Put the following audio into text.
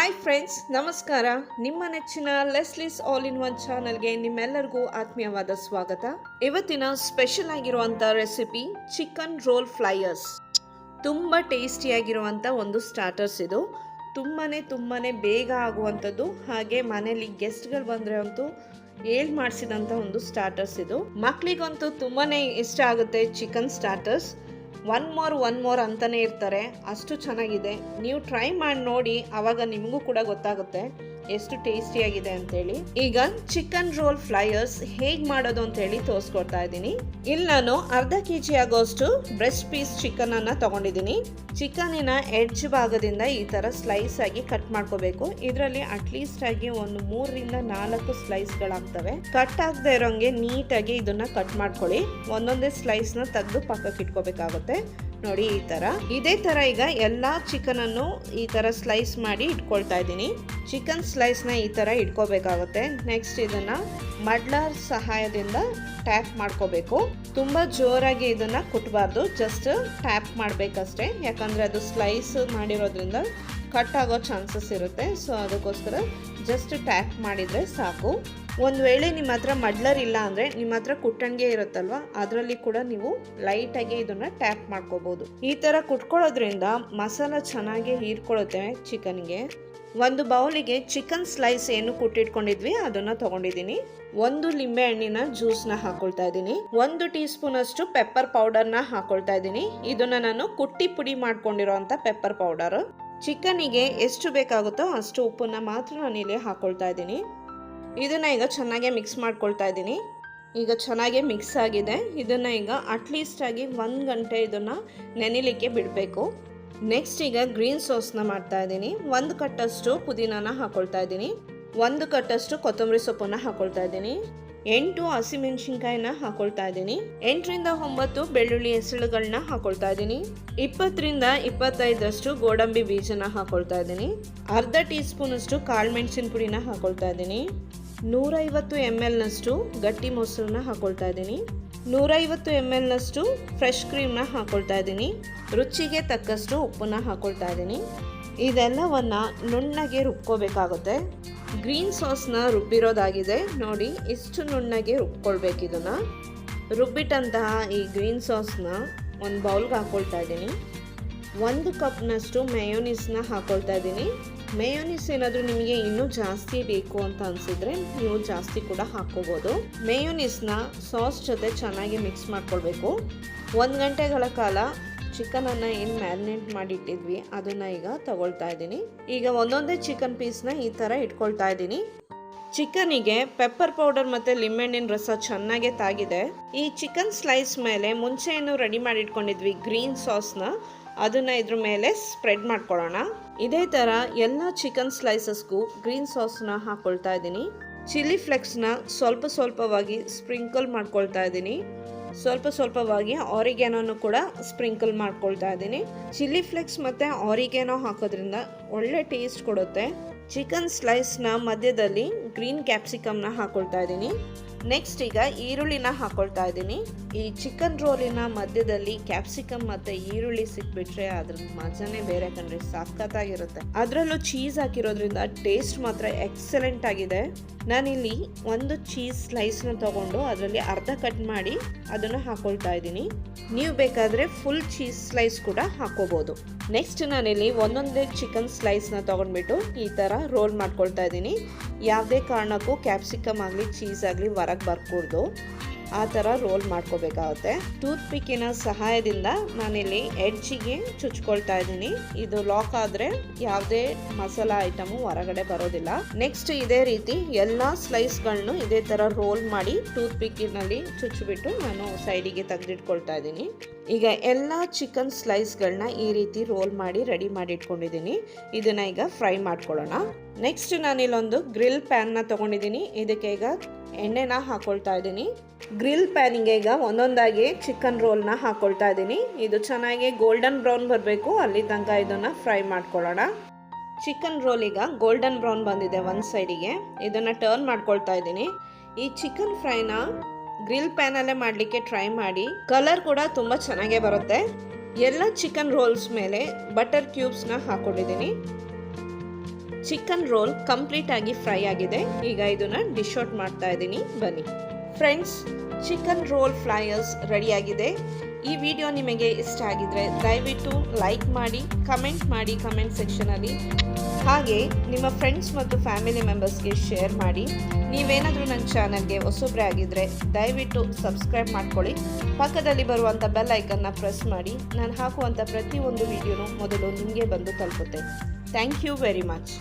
Hi friends ನಮಸ್ಕಾರ. ನಿಮ್ಮ ನೆಚ್ಚಿನ ಲೆಸ್ಲಿಸ್ ಆಲ್ ಇನ್ ಒನ್ ಚಾನಲ್ಗೆ ನಿಮ್ಮೆಲ್ಲರಿಗೂ ಆತ್ಮೀಯವಾದ ಸ್ವಾಗತ. ಇವತ್ತಿನ ಸ್ಪೆಷಲ್ ಆಗಿರುವಂಥ ರೆಸಿಪಿ ಚಿಕನ್ ರೋಲ್ ಫ್ಲೈಯರ್ಸ್ ತುಂಬ ಟೇಸ್ಟಿಯಾಗಿರುವಂಥ ಒಂದು ಸ್ಟಾರ್ಟರ್ಸ್ ಇದು. ತುಂಬಾ ತುಂಬಾ ಬೇಗ ಆಗುವಂಥದ್ದು, ಹಾಗೆ ಮನೇಲಿ ಗೆಸ್ಟ್ಗಳು ಬಂದರೆ ಅಂತೂ ಏಳ್ ಮಾಡಿಸಿದಂಥ ಒಂದು ಸ್ಟಾರ್ಟರ್ಸ್ ಇದು. ಮಕ್ಕಳಿಗಂತೂ ತುಂಬಾ ಇಷ್ಟ ಆಗುತ್ತೆ chicken starters one more one more ಅಂತಲೇ ಇರ್ತಾರೆ. ಅಷ್ಟು ಚೆನ್ನಾಗಿದೆ. ನೀವು ಟ್ರೈ ಮಾಡಿ ನೋಡಿ ಆವಾಗ ನಿಮಗೂ ಕೂಡ ಗೊತ್ತಾಗುತ್ತೆ. ಎಷ್ಟು ಟೇಸ್ಟಿಯಾಗಿದೆ ಅಂತೇಳಿ. ಈಗ ಚಿಕನ್ ರೋಲ್ ಫ್ಲೈಯರ್ಸ್ ಹೇಗೆ ಮಾಡೋದು ಅಂತ ಹೇಳಿ ತೋರಿಸ್ಕೊಡ್ತಾ ಇದ್ದೀನಿ. ಇಲ್ಲಿ ನಾನು ಅರ್ಧ ಕೆ ಜಿ ಆಗೋಷ್ಟು ಬ್ರೆಸ್ಟ್ ಪೀಸ್ ಚಿಕನ್ ಅನ್ನ ತಗೊಂಡಿದ್ದೀನಿ. ಚಿಕನಿನ ಎಡ್ಜ್ ಭಾಗದಿಂದ ಈ ತರ ಸ್ಲೈಸ್ ಆಗಿ ಕಟ್ ಮಾಡ್ಕೋಬೇಕು. ಇದರಲ್ಲಿ ಅಟ್ಲೀಸ್ಟ್ ಆಗಿ ಒಂದು ಮೂರರಿಂದ ನಾಲ್ಕು ಸ್ಲೈಸ್ ಗಳಾಗ್ತವೆ. ಕಟ್ ಆಗದೆ ಇರೋಂಗೆ ನೀಟಾಗಿ ಇದನ್ನ ಕಟ್ ಮಾಡ್ಕೊಳ್ಳಿ. ಒಂದೊಂದೇ ಸ್ಲೈಸ್ನ ತೆಗೆದು ಪಕ್ಕಕ್ಕೆ ಇಟ್ಕೋಬೇಕಾಗುತ್ತೆ. ನೋಡಿ ಈ ತರ. ಇದೇ ತರ ಈಗ ಎಲ್ಲಾ ಚಿಕನ್ ಅನ್ನು ಈ ತರ ಸ್ಲೈಸ್ ಮಾಡಿ ಇಟ್ಕೊಳ್ತಾ ಇದ್ದೀನಿ. ಚಿಕನ್ ಸ್ಲೈಸ್ನ ಈ ತರ ಇಟ್ಕೋಬೇಕಾಗುತ್ತೆ. ನೆಕ್ಸ್ಟ್ ಇದನ್ನ ಮಡ್ಲರ್ ಸಹಾಯದಿಂದ ಟ್ಯಾಪ್ ಮಾಡ್ಕೋಬೇಕು. ತುಂಬಾ ಜೋರಾಗಿ ಇದನ್ನ ಕುಟ್ಟಬಾರ್ದು ಜಸ್ಟ್ ಟ್ಯಾಪ್ ಮಾಡ್ಬೇಕಷ್ಟೇ. ಯಾಕಂದ್ರೆ ಅದು ಸ್ಲೈಸ್ ಮಾಡಿರೋದ್ರಿಂದ ಕಟ್ ಆಗೋ ಚಾನ್ಸಸ್ ಇರುತ್ತೆ. ಸೊ ಅದಕ್ಕೋಸ್ಕರ ಜಸ್ಟ್ ಟ್ಯಾಪ್ ಮಾಡಿದರೆ ಸಾಕು. ಒಂದು ವೇಳೆ ನಿಮ್ಮ ಹತ್ರ ಮಡ್ಲರ್ ಇಲ್ಲ ಅಂದರೆ ನಿಮ್ಮ ಹತ್ರ ಕುಟ್ಟಣಿಗೆ ಇರುತ್ತಲ್ವ? ಅದರಲ್ಲಿ ಕೂಡ ನೀವು ಲೈಟಾಗಿ ಇದನ್ನು ಟ್ಯಾಪ್ ಮಾಡ್ಕೋಬೋದು. ಈ ಥರ ಕುಟ್ಕೊಳ್ಳೋದ್ರಿಂದ ಮಸಾಲ ಚೆನ್ನಾಗಿ ಹೀರ್ಕೊಳ್ಳುತ್ತೆ ಚಿಕನ್ಗೆ. ಒಂದು ಬೌಲಿಗೆ ಚಿಕನ್ ಸ್ಲೈಸ್ ಏನು ಕುಟ್ಟಿಟ್ಕೊಂಡಿದ್ವಿ, ಅದನ್ನ ತಗೊಂಡಿದ್ದೀನಿ. ಒಂದು ಲಿಂಬೆ ಹಣ್ಣಿನ ಜ್ಯೂಸ್ನ ಹಾಕೊಳ್ತಾ ಇದ್ದೀನಿ. ಒಂದು ಟೀ ಸ್ಪೂನ್ ಅಷ್ಟು ಪೆಪ್ಪರ್ ಪೌಡರ್ನ ಹಾಕೊಳ್ತಾ ಇದ್ದೀನಿ. ಇದನ್ನ ನಾನು ಕುಟ್ಟಿ ಪುಡಿ ಮಾಡ್ಕೊಂಡಿರೋಂಥ ಪೆಪ್ಪರ್ ಪೌಡರ್ ಚಿಕನಿಗೆ ಎಷ್ಟು ಬೇಕಾಗುತ್ತೋ ಅಷ್ಟು ಉಪ್ಪನ್ನ ಮಾತ್ರ ನಾನು ಇಲ್ಲಿ ಹಾಕೊಳ್ತಾ ಇದ್ದೀನಿ. ಇದನ್ನ ಈಗ ಚೆನ್ನಾಗೆ ಮಿಕ್ಸ್ ಮಾಡ್ಕೊಳ್ತಾ ಇದ್ದೀನಿ. ಈಗ ಚೆನ್ನಾಗಿ ಮಿಕ್ಸ್ ಆಗಿದೆ. ಇದನ್ನ ಈಗ ಅಟ್ಲೀಸ್ಟಾಗಿ ಒಂದು ಗಂಟೆ ಇದನ್ನು ನೆನಿಲಿಕ್ಕೆ ಬಿಡಬೇಕು. ನೆಕ್ಸ್ಟ್ ಈಗ ಗ್ರೀನ್ ಸಾಸ್ನ ಮಾಡ್ತಾ ಇದ್ದೀನಿ. ಒಂದು ಕಟ್ಟಷ್ಟು ಪುದೀನಾನ ಹಾಕೊಳ್ತಾ ಇದ್ದೀನಿ. ಒಂದು ಕಟ್ಟಷ್ಟು ಕೊತ್ತಂಬರಿ ಸೊಪ್ಪನ್ನು ಹಾಕ್ಕೊಳ್ತಾ ಇದ್ದೀನಿ. ಎಂಟು ಹಸಿಮೆಣಸಿನ್ಕಾಯಿನ ಹಾಕೊಳ್ತಾ ಇದ್ದೀನಿ. ಎಂಟರಿಂದ ಒಂಬತ್ತು ಬೆಳ್ಳುಳ್ಳಿ ಹೆಸಳುಗಳನ್ನ ಹಾಕೊಳ್ತಾ ಇದ್ದೀನಿ. ಇಪ್ಪತ್ತರಿಂದ ಇಪ್ಪತ್ತೈದರಷ್ಟು ಗೋಡಂಬಿ ಬೀಜನ ಹಾಕೊಳ್ತಾ ಇದ್ದೀನಿ. ಅರ್ಧ ಟೀ ಸ್ಪೂನಷ್ಟು ಕಾಳು ಮೆಣಸಿನ ಪುಡಿನ ಹಾಕೊಳ್ತಾ ಇದ್ದೀನಿ. ನೂರೈವತ್ತು ಎಂ ಎಲ್ನಷ್ಟು ಗಟ್ಟಿ ಮೊಸರನ್ನ ಹಾಕೊಳ್ತಾ ಇದ್ದೀನಿ. ನೂರೈವತ್ತು ಎಂ ಎಲ್ನಷ್ಟು ಫ್ರೆಶ್ ಕ್ರೀಮ್ನ ಹಾಕೊಳ್ತಾ ಇದ್ದೀನಿ. ರುಚಿಗೆ ತಕ್ಕಷ್ಟು ಉಪ್ಪನ್ನ ಹಾಕೊಳ್ತಾ ಇದ್ದೀನಿ. ಇದೆಲ್ಲವನ್ನು ನುಣ್ಣಗೆ ರುಬ್ಕೋಬೇಕಾಗುತ್ತೆ. ಗ್ರೀನ್ ಸಾಸ್ನ ರುಬ್ಬಿರೋದಾಗಿದೆ. ನೋಡಿ, ಇಷ್ಟು ನುಣ್ಣಗೆ ರುಬ್ಕೊಳ್ಬೇಕು ಇದನ್ನು. ರುಬ್ಬಿಟ್ಟಂತಹ ಈ ಗ್ರೀನ್ ಸಾಸ್ನ ಒಂದು ಬೌಲ್ಗೆ ಹಾಕ್ಕೊಳ್ತಾ ಇದ್ದೀನಿ. ಒಂದು ಕಪ್ನಷ್ಟು ಮೆಯೋನೀಸ್ನ ಹಾಕ್ಕೊಳ್ತಾ ಇದ್ದೀನಿ. ಮೇಯೋನಿಸ್ ಏನಾದರೂ ನಿಮಗೆ ಇನ್ನೂ ಜಾಸ್ತಿ ಬೇಕು ಅಂತ ಅನಿಸಿದ್ರೆ ನೀವು ಜಾಸ್ತಿ ಕೂಡ ಹಾಕ್ಕೋಬೋದು. ಮೇಯೋನಿಸ್ನ ಸಾಸ್ ಜೊತೆ ಚೆನ್ನಾಗಿ ಮಿಕ್ಸ್ ಮಾಡ್ಕೊಳ್ಬೇಕು. ಒಂದು ಗಂಟೆಗಳ ಕಾಲ ಚಿಕನನ್ನು ಏನು ಮ್ಯಾರಿನೇಟ್ ಮಾಡಿ ಇಟ್ಟಿದ್ವಿ ಅದನ್ನು ಈಗ ತಗೊಳ್ತಾ ಇದ್ದೀನಿ. ಈಗ ಒಂದೊಂದೇ ಚಿಕನ್ ಪೀಸ್ನ ಈ ಥರ ಇಟ್ಕೊಳ್ತಾ ಇದ್ದೀನಿ. ಚಿಕನಿಗೆ ಪೆಪ್ಪರ್ ಪೌಡರ್ ಮತ್ತು ಲಿಂಬೆಹಣ್ಣಿನ ರಸ ಚೆನ್ನಾಗೇ ತಾಗಿದೆ. ಈ ಚಿಕನ್ ಸ್ಲೈಸ್ ಮೇಲೆ ಮುಂಚೆ ಏನು ರೆಡಿ ಮಾಡಿ ಇಟ್ಕೊಂಡಿದ್ವಿ ಗ್ರೀನ್ ಸಾಸ್ನ. ಅದನ್ನು ಇದ್ರ ಮೇಲೆ ಸ್ಪ್ರೆಡ್ ಮಾಡ್ಕೊಳ್ಳೋಣ. ಇದೇ ಥರ ಎಲ್ಲ ಚಿಕನ್ ಸ್ಲೈಸಸ್ಗೂ ಗ್ರೀನ್ ಸಾಸ್ನ ಹಾಕ್ಕೊಳ್ತಾ ಇದ್ದೀನಿ. ಚಿಲ್ಲಿ ಫ್ಲೆಕ್ಸ್ನ ಸ್ವಲ್ಪ ಸ್ವಲ್ಪವಾಗಿ ಸ್ಪ್ರಿಂಕಲ್ ಮಾಡ್ಕೊಳ್ತಾ ಇದ್ದೀನಿ. ಸ್ವಲ್ಪ ಸ್ವಲ್ಪವಾಗಿ ಆರಿಗೆನೋನು ಕೂಡ ಸ್ಪ್ರಿಂಕಲ್ ಮಾಡ್ಕೊಳ್ತಾ ಇದ್ದೀನಿ. ಚಿಲ್ಲಿ ಫ್ಲೆಕ್ಸ್ ಮತ್ತು ಆರಿಗೆನೋ ಹಾಕೋದ್ರಿಂದ ಒಳ್ಳೆ ಟೇಸ್ಟ್ ಕೊಡುತ್ತೆ. ಚಿಕನ್ ಸ್ಲೈಸ್ನ ಮಧ್ಯದಲ್ಲಿ ಗ್ರೀನ್ ಕ್ಯಾಪ್ಸಿಕಮ್ನ ಹಾಕ್ಕೊಳ್ತಾ ಇದ್ದೀನಿ. ನೆಕ್ಸ್ಟ್ ಈಗ ಈರುಳ್ಳಿನ ಹಾಕೊಳ್ತಾ ಇದ್ದೀನಿ. ಈ ಚಿಕನ್ ರೋಲಿನ ಮಧ್ಯದಲ್ಲಿ ಕ್ಯಾಪ್ಸಿಕಮ್ ಮತ್ತೆ ಈರುಳ್ಳಿ ಸಿಕ್ಬಿಟ್ರೆ ಅದ್ರ ಮಜಾನೇ ಬೇರೆ ಕಣ್ರಿ, ಸಖತ್ತಾಗಿರುತ್ತೆ. ಅದರಲ್ಲೂ ಚೀಸ್ ಹಾಕಿರೋದ್ರಿಂದ ಟೇಸ್ಟ್ ಮಾತ್ರ ಎಕ್ಸಲೆಂಟ್ ಆಗಿದೆ. ನಾನಿಲ್ಲಿ ಒಂದು ಚೀಸ್ ಸ್ಲೈಸ್ನ ತಗೊಂಡು ಅದರಲ್ಲಿ ಅರ್ಧ ಕಟ್ ಮಾಡಿ ಅದನ್ನು ಹಾಕೊಳ್ತಾ ಇದ್ದೀನಿ. ನೀವು ಬೇಕಾದರೆ ಫುಲ್ ಚೀಸ್ ಸ್ಲೈಸ್ ಕೂಡ ಹಾಕೋಬಹುದು ನೆಕ್ಸ್ಟ್ ನಾನಿಲ್ಲಿ ಒಂದೊಂದೇ ಚಿಕನ್ ಸ್ಲೈಸ್ನ ತೊಗೊಂಡ್ಬಿಟ್ಟು ಈ ಥರ ರೋಲ್ ಮಾಡ್ಕೊಳ್ತಾ ಇದ್ದೀನಿ. ಯಾವುದೇ ಕಾರಣಕ್ಕೂ ಕ್ಯಾಪ್ಸಿಕಮ್ ಆಗಲಿ ಚೀಸ್ ಆಗಲಿ ಹೊರಗೆ ಬರ್ಕೂಡ್ದು. ಆ ಥರ ರೋಲ್ ಮಾಡ್ಕೋಬೇಕಾಗುತ್ತೆ. ಟೂತ್ ಪಿಕ್ಕಿನ ಸಹಾಯದಿಂದ ನಾನಿಲ್ಲಿ ಎಡ್ಜಿಗೆ ಚುಚ್ಕೊಳ್ತಾ ಇದ್ದೀನಿ. ಇದು ಲಾಕ್ ಆದರೆ ಯಾವುದೇ ಮಸಾಲ ಐಟಮು ಹೊರಗಡೆ ಬರೋದಿಲ್ಲ. ನೆಕ್ಸ್ಟ್ ಇದೇ ರೀತಿ ಎಲ್ಲ ಸ್ಲೈಸ್ಗಳನ್ನು ಇದೇ ಥರ ರೋಲ್ ಮಾಡಿ ಟೂತ್ ಪಿಕ್ಕಿನಲ್ಲಿ ಚುಚ್ಚಿಬಿಟ್ಟು ನಾನು ಸೈಡಿಗೆ ತೆಗೆದಿಟ್ಕೊಳ್ತಾ ಇದ್ದೀನಿ. ಈಗ ಎಲ್ಲ ಚಿಕನ್ ಸ್ಲೈಸ್ಗಳನ್ನ ಈ ರೀತಿ ರೋಲ್ ಮಾಡಿ ರೆಡಿ ಮಾಡಿ ಇಟ್ಕೊಂಡಿದ್ದೀನಿ. ಇದನ್ನು ಈಗ ಫ್ರೈ ಮಾಡ್ಕೊಳ್ಳೋಣ. ನೆಕ್ಸ್ಟ್ ನಾನಿಲ್ಲೊಂದು ಗ್ರಿಲ್ ಪ್ಯಾನ್ನ ತೊಗೊಂಡಿದ್ದೀನಿ. ಇದಕ್ಕೆ ಈಗ ಎಣ್ಣೆನ ಹಾಕೊಳ್ತಾ ಇದ್ದೀನಿ. ಗ್ರಿಲ್ ಪ್ಯಾನಿಗೆ ಈಗ ಒಂದೊಂದಾಗಿ ಚಿಕನ್ ರೋಲ್ನ ಹಾಕೊಳ್ತಾ ಇದ್ದೀನಿ. ಇದು ಚೆನ್ನಾಗಿ ಗೋಲ್ಡನ್ ಬ್ರೌನ್ ಬರಬೇಕು. ಅಲ್ಲಿ ತನಕ ಇದನ್ನು ಫ್ರೈ ಮಾಡ್ಕೊಳ್ಳೋಣ. ಚಿಕನ್ ರೋಲ್ ಈಗ ಗೋಲ್ಡನ್ ಬ್ರೌನ್ ಬಂದಿದೆ ಒಂದು ಸೈಡಿಗೆ ಇದನ್ನು ಟರ್ನ್ ಮಾಡ್ಕೊಳ್ತಾ ಇದ್ದೀನಿ. ಈ ಚಿಕನ್ ಫ್ರೈನ ಗ್ರಿಲ್ ಪ್ಯಾನಲ್ಲೇ ಮಾಡಲಿಕ್ಕೆ ಟ್ರೈ ಮಾಡಿ. ಕಲರ್ ಕೂಡ ತುಂಬ ಚೆನ್ನಾಗೇ ಬರುತ್ತೆ. ಎಲ್ಲ ಚಿಕನ್ ರೋಲ್ಸ್ ಮೇಲೆ ಬಟರ್ ಕ್ಯೂಬ್ಸ್ನ ಹಾಕೊಂಡಿದ್ದೀನಿ. ಚಿಕನ್ ರೋಲ್ ಕಂಪ್ಲೀಟ್ ಆಗಿ ಫ್ರೈ ಆಗಿದೆ. ಈಗ ಇದನ್ನ ಡಿಶ್ ಔಟ್ ಮಾಡ್ತಾ ಇದ್ದೀನಿ. ಬನ್ನಿ. ಫ್ರೆಂಡ್ಸ್ ಚಿಕನ್ ರೋಲ್ ಫ್ಲೈಯರ್ಸ್ ರೆಡಿಯಾಗಿದೆ ಈ ವಿಡಿಯೋ ನಿಮಗೆ ಇಷ್ಟ ಆಗಿದ್ರೆ ದಯವಿಟ್ಟು ಲೈಕ್ ಮಾಡಿ ಕಮೆಂಟ್ ಮಾಡಿ ಕಮೆಂಟ್ ಸೆಕ್ಷನಲ್ಲಿ ಹಾಗೆ ನಿಮ್ಮ ಫ್ರೆಂಡ್ಸ್ ಮತ್ತು ಫ್ಯಾಮಿಲಿ ಮೆಂಬರ್ಸ್ಗೆ ಶೇರ್ ಮಾಡಿ. ನೀವೇನಾದರೂ ನನ್ನ ಚಾನಲ್ಗೆ ಹೊಸೊಬ್ಬರೇ ಆಗಿದ್ದರೆ ದಯವಿಟ್ಟು ಸಬ್ಸ್ಕ್ರೈಬ್ ಮಾಡ್ಕೊಳ್ಳಿ. ಪಕ್ಕದಲ್ಲಿ ಬರುವಂಥ ಬೆಲ್ ಐಕನ್ನ ಪ್ರೆಸ್ ಮಾಡಿ. ನಾನು ಹಾಕುವಂಥ ಪ್ರತಿಯೊಂದು ವಿಡಿಯೋನು ಮೊದಲು ನಿಮಗೆ ಬಂದು ತಲುಪುತ್ತೆ. Thank you very much